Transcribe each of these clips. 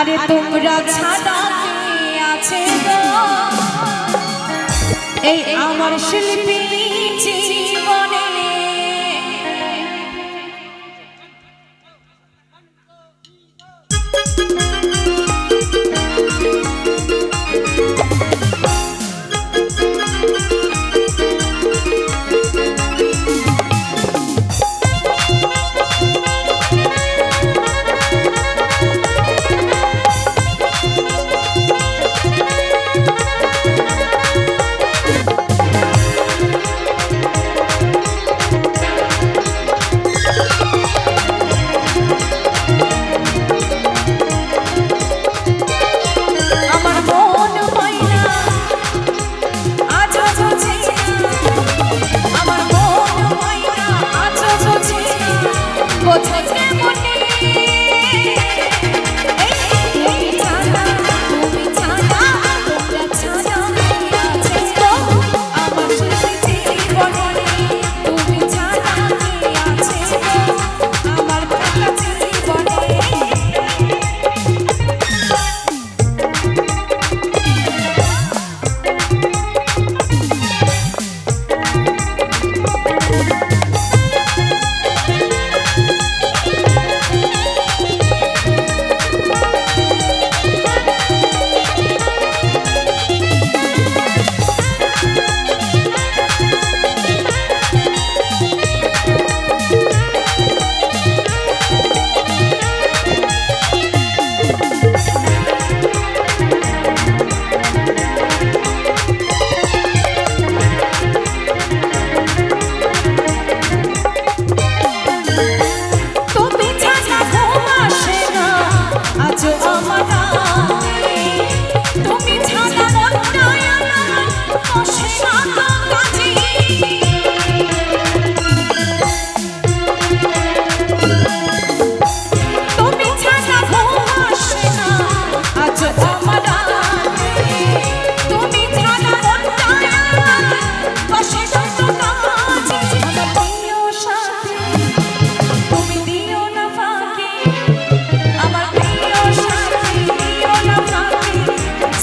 আরে তোমরা ছাড়া কে আছে গো? এই আমার শিল্পী জীবনে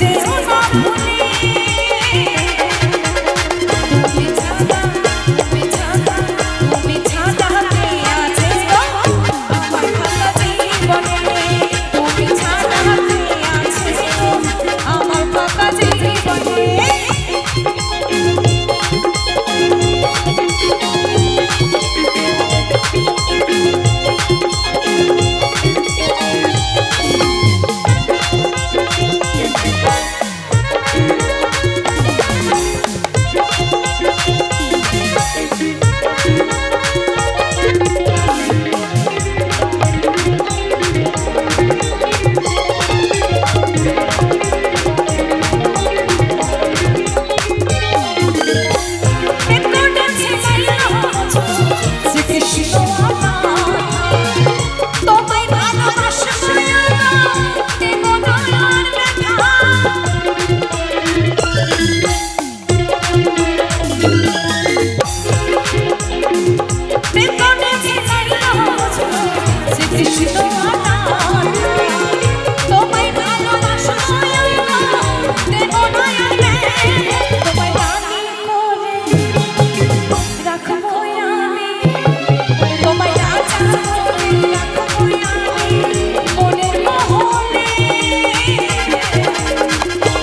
Thank you.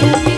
you.